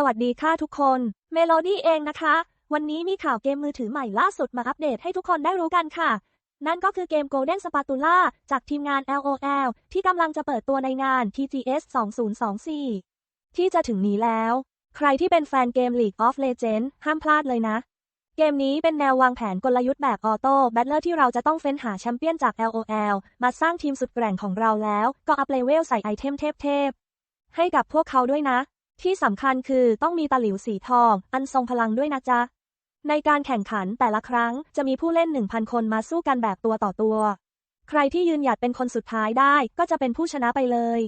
สวัสดีค่ะทุกคน เมโลดี้เองนะคะ วันนี้มีข่าวเกมมือถือใหม่ล่าสุดมาอัปเดตให้ทุกคนได้รู้กันค่ะ นั่นก็คือเกม Golden Spatula จากทีมงาน LOL ที่กำลังจะเปิดตัวในงาน TGS 2024 ที่จะถึงนี้แล้ว ใครที่เป็นแฟนเกม League of Legends ห้ามพลาดเลยนะ เกมนี้เป็นแนววางแผนกลยุทธ์แบบออโต้แบทเลอร์ที่เราจะต้องเฟ้นหาแชมเปี้ยนจาก LOL มาสร้างทีมสุดแกร่งของเราแล้ว ก็อัพเลเวลใส่ไอเทมเทพๆให้กับพวกเขาด้วยนะ ที่สำคัญคือต้องมีตะหลิวสีทอง อันทรงพลังด้วยนะจ๊ะ ในการแข่งขันแต่ละครั้งจะมีผู้เล่น 1,000 คนมาสู้กันแบบตัวต่อตัว ใครที่ยืนหยัดเป็นคนสุดท้ายได้ก็จะเป็นผู้ชนะไปเลย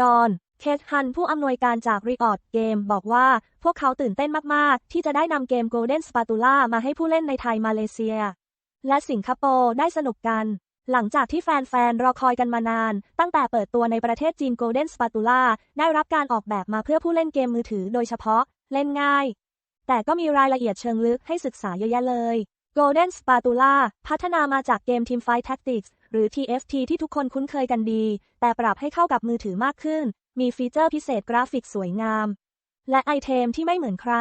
ดอน เคทฮันผู้อำนวยการจาก r e o r d Game บอกว่าพวกเขาตื่นเต้นมาก ๆ ที่จะได้นำเกม Golden Spatula มาให้ผู้เล่นในไทยมาเลเซีย และสิงคโปร์ได้สนุกกัน หลังจากที่แฟนๆ รอคอยกันมานาน ตั้งแต่เปิดตัวในประเทศจีน Golden Spatula ได้รับการออกแบบมาเพื่อผู้เล่นเกมมือถือโดยเฉพาะ เล่นง่าย แต่ก็มีรายละเอียดเชิงลึกให้ศึกษาเยอะแยะเลย Golden Spatula พัฒนามาจากเกม Teamfight Tactics หรือ TFT ที่ทุกคนคุ้นเคยกันดี แต่ปรับให้เข้ากับมือถือมากขึ้น มีฟีเจอร์พิเศษกราฟิกสวยงาม และไอเทมที่ไม่เหมือนใคร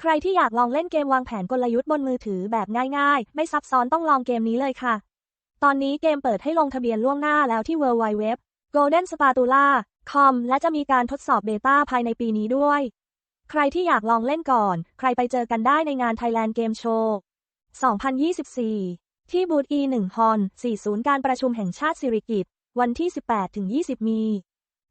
ใครที่อยากลองเล่นเกมวางแผนกลยุทธ์บนมือถือแบบง่ายๆ ไม่ซับซ้อนต้องลองเกมนี้เลยค่ะ ตอนนี้เกมเปิดให้ลงทะเบียนล่วงหน้าแล้วที่ www golden spatula com และจะมีการทดสอบเบต้าภายในปีนี้ด้วย ใครที่อยากลองเล่นก่อน ใครไปเจอกันได้ในงาน Thailand Game Show 2024 ที่บูธ E1 ฮอน4ศูนย์การประชุมแห่งชาติสิริกิตวันที่ 18-20 มี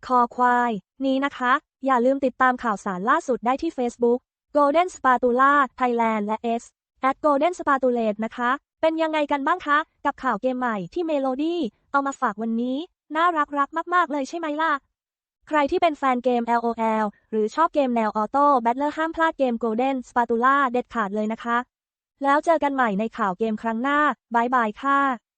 คอควาย นี้นะคะ อย่าลืมติดตามข่าวสารล่าสุดได้ที่ Facebook Golden Spatula Thailand และ X at Golden Spatulate นะคะ เป็นยังไงกันบ้างคะ กับข่าวเกมใหม่ที่เมโลดี้เอามาฝากวันนี้ น่ารักรักมาก ๆ เลยใช่ไหมล่ะ ใครที่เป็นแฟนเกม LOL หรือชอบเกมแนวออโต้แบทเลอร์ห้ามพลาดเกม Golden Spatula เด็ดขาดเลยนะคะ แล้วเจอกันใหม่ในข่าวเกมครั้งหน้าบายบายค่ะ